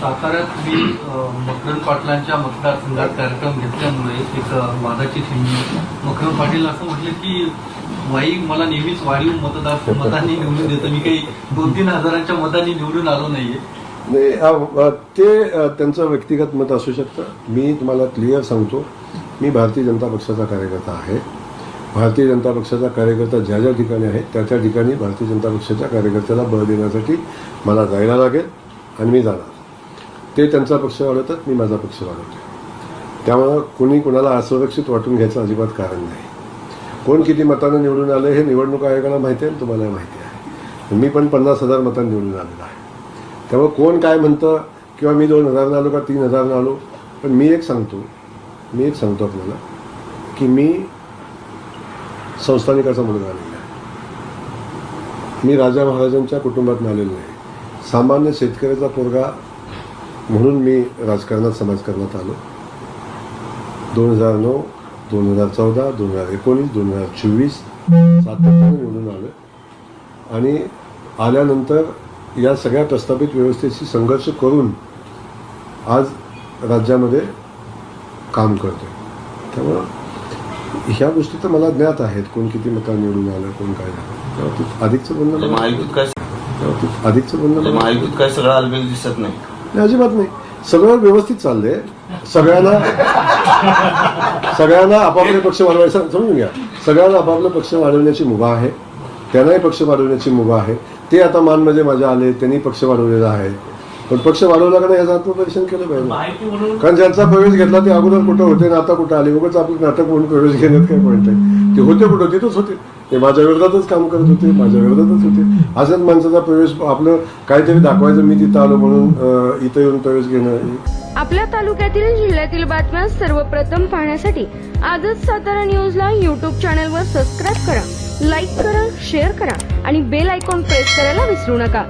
साताऱ्यात मी अ, मकरंद पाटलांच्या मतदारसंघात कार्यक्रम घेतल्यामुळे एक वादाची ठिणगी मकरंद पाटील असं म्हटलं की वाई मला नेहमीच वाढीव मतदार मतांनी निवडून देतं. मी काही दोन तीन हजारांच्या मतांनी निवडून आलो नाहीये. म्हणजे, ते त्यांचं व्यक्तिगत मत असू शकतं. मी तुम्हाला क्लिअर सांगतो मी भारतीय जनता पक्षाचा कार्यकर्ता आहे. भारतीय जनता पक्षाचा कार्यकर्ता ज्या ज्या ठिकाणी आहे त्या त्या ठिकाणी भारतीय जनता पक्षाच्या कार्यकर्त्याला बळ देण्यासाठी मला जायला लागेल. आणि मी जाणार. ते त्यांचा पक्ष वाढवतात मी माझा पक्ष वाढवतो त्यामुळं कुणी कुणाला असुरक्षित वाटून घ्यायचं अजिबात कारण नाही. कोण किती मतानं निवडून आलं हे निवडणूक आयोगाला माहिती आहे आणि तुम्हाला माहिती आहे. मी पण पन्नास हजार मतांनी निवडून आलेलो आहे. त्यामुळे कोण काय म्हणतं किंवा मी दोन हजारनं आलो का तीन हजारनं आलो पण मी एक सांगतो मी एक सांगतो आपल्याला की मी संस्थानिकाचा मुलगा आलेला आहे. मी राजा महाराजांच्या कुटुंबातून आलेलो नाही सामान्य शेतकऱ्याचा पोरगा म्हणून मी राजकारणात समाजकारणात आलो. दोन हजार नऊ दोन हजार चौदा दोन हजार एकोणीस दोन हजार चोवीस सातत्याने निवडून आलं. आणि आल्यानंतर या सगळ्या प्रस्थापित व्यवस्थेशी संघर्ष करून आज राज्यामध्ये काम करतोय. त्यामुळं ह्या गोष्टी तर मला ज्ञात आहेत. कोण किती मतं निवडून आलं कोण काय झालं. त्याबाबतीत अधिकचं बोलणं अधिकचं बोलणं म्हणजे मला- महायुतीत काय सगळं आलबेल दिसत नाही. नाही, अजिबात नाही. सगळं व्यवस्थित चाललंय. सगळ्यांना सगळ्यांना आपापले पक्ष वाढवायचं समजून घ्या. सगळ्यांना आपापले पक्ष वाढवण्याची मुभा आहे. त्यांनाही पक्ष वाढवण्याची मुभा आहे. ते आता मानमध्ये माझ्या आले त्यांनी पक्ष वाढवलेला आहे. पण पक्ष वाढवला का नाही याचं आत्मपरीक्षण केलं पाहिजे. कारण ज्यांचा प्रवेश घेतला ते अगोदर कुठं होते ना आता कुठं आले? उगाच आपलं नाटक म्हणून प्रवेश घेण्यात काय पॉईंट आहे? ते होते कुठं तिथंच होते. ते माझ्या विरोधातच काम करत होते माझ्या विरोधातच होते. अशाच माणसाचा प्रवेश आपलं काहीतरी दाखवायचं मी तिथं आलो म्हणून इथं येऊन प्रवेश घेणं आपल्या तालुक्यातील जिल्ह्यातील बातम्या सर्वप्रथम पाहण्यासाठी आजच सातारा न्यूजला यूट्यूब चॅनलवर सबस्क्राईब करा लाईक करा शेअर करा आणि बेल आयकॉन प्रेस करायला विसरू नका.